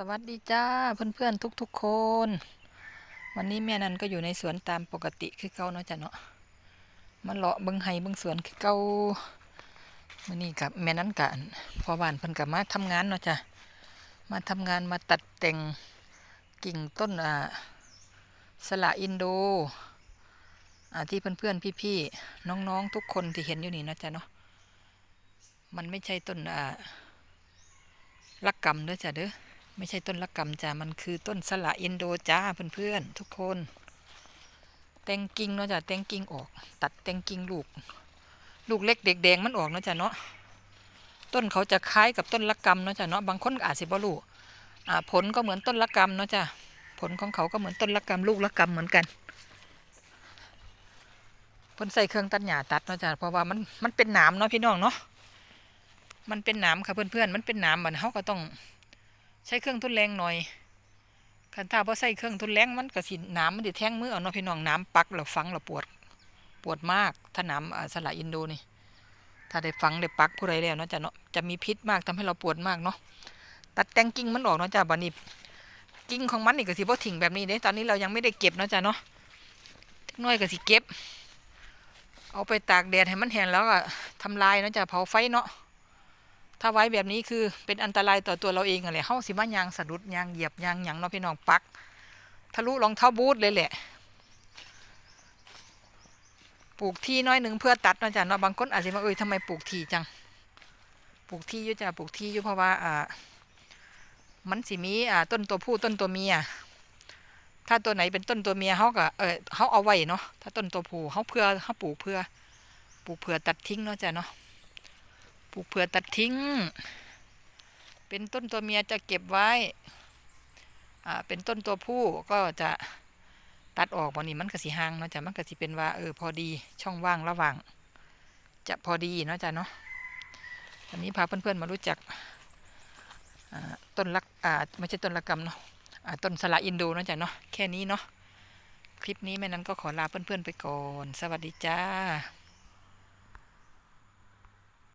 สวัสดีจ้าเพื่อนๆทุกๆคน วันนี้แม่นันก็อยู่ในสวนตามปกติคือเก่าเนาะจ้ะเนาะมาเลาะเบิ่งไห้เบิ่งสวนคือเก่ามื้อนี้กับแม่นันกันพอบ้านเพิ่นก็มาทำงานเนาะจ้ะมาทำงานมาตัดแต่งกิ่งต้นอ่าสละอินโดอ่าที่เพื่อนๆพี่ๆน้องๆทุกคนที่เห็นอยู่นี่เนาะจ้ะเนาะมันไม่ใช่ต้นอ่าลักกำเด้อจ้ะเด้อ ไม่ใช่ต้นละกำจ้ามันคือต้นสละอินโดจ้าเพื่อนๆทุกคน แตงกิ่งเนาะจ้ะแตงกิ่งออก ตัดแตงกิ่งลูก ลูกเล็กเด็กแดงมันออกเนาะจ้ะเนาะต้นเขาจะคล้ายกับต้นละกำเนาะจ้ะเนาะบางคนอาจสิบ่รู้อ่าผลก็เหมือนต้นละกำเนาะจ้ะผลของเขาก็เหมือนต้นละกำลูกละกำเหมือนกันเพิ่นใส่เครื่องตัดหญ้าตัดเนาะจ้ะเพราะว่ามันมันเป็นหนามเนาะพี่น้องเนาะมันเป็นหนามค่ะเพื่อนๆมันเป็นหนามมันเขาก็ต้อง ใช้เครื่องทุนแรงหน่อยคันถ้าพอใส่เครื่องทุนแรงมันก็สิน้ำมันสิแทงมือเอาเนาะพี่น้องน้ำปักแล้วฟังแล้วปวดปวดมาก ถ้าน้ำอ่าสละอินโดนี่ ถ้าได้ฟังได้ปักผู้ใดแล้วเนาะจะเนาะจะมีพิษมากทำให้เราปวดมากเนาะตัดแต่งกิ่งมันออกเนาะจ้ะบันี้กิ่งของมันนี่ก็สิบ่ทิ้งแบบนี้เด้ตอนนี้เรายังไม่ได้เก็บเนาะจ้ะเนาะน้อยก็สิเก็บ เอาไปตากแดดให้มันแห้งแล้วก็ทำลายเนาะจ้ะเผาไฟเนาะ ถ้าไว้แบบนี้คือเป็นอันตรายต่อตัวเราเองอะไรเฮาสิมายางสะดุดยางเหยียบยางหยังเนาะพี่น้องปัก ทะลุรองเท้าบูทเลยแหละปลูกที่น้อยหนึ่งเพื่อตัดนะจ้ะเนาะบางคนอาจจะมาเอ้ยทำไมปลูกที่จังปลูกที่ยู่จ้ะปลูกที่ยู่เพราะว่าอ่ามันสิมีอ่าต้นตัวผู้ต้นตัวเมียถ้าตัวไหนเป็นต้นตัวเมียเขาก็เออเขาเอาไว้เนาะถ้าต้นตัวผู้เขาเพื่อเขาปลูกเพื่อปลูกเพื่อตัดทิ้งเนาะจ้ะเนาะ ลูกเผื่อตัดทิ้ง เป็นต้นตัวเมียจะเก็บไว้ อ่า เป็นต้นตัวผู้ก็จะตัดออกวันนี้มันก็สิห่างเนาะจ้ะมันก็สิเป็นว่าเออพอดีช่องว่างระหว่าง จะพอดีเนาะจ้ะเนาะวันนี้พาเพื่อนๆมารู้จักต้นลักอ่าไม่ใช่ต้นละกำเนาะต้นสละอินโดเนาะจ้ะเนาะแค่นี้เนาะคลิปนี้แม่นั้นก็ขอลาเพื่อนๆไปก่อน สวัสดีจ้า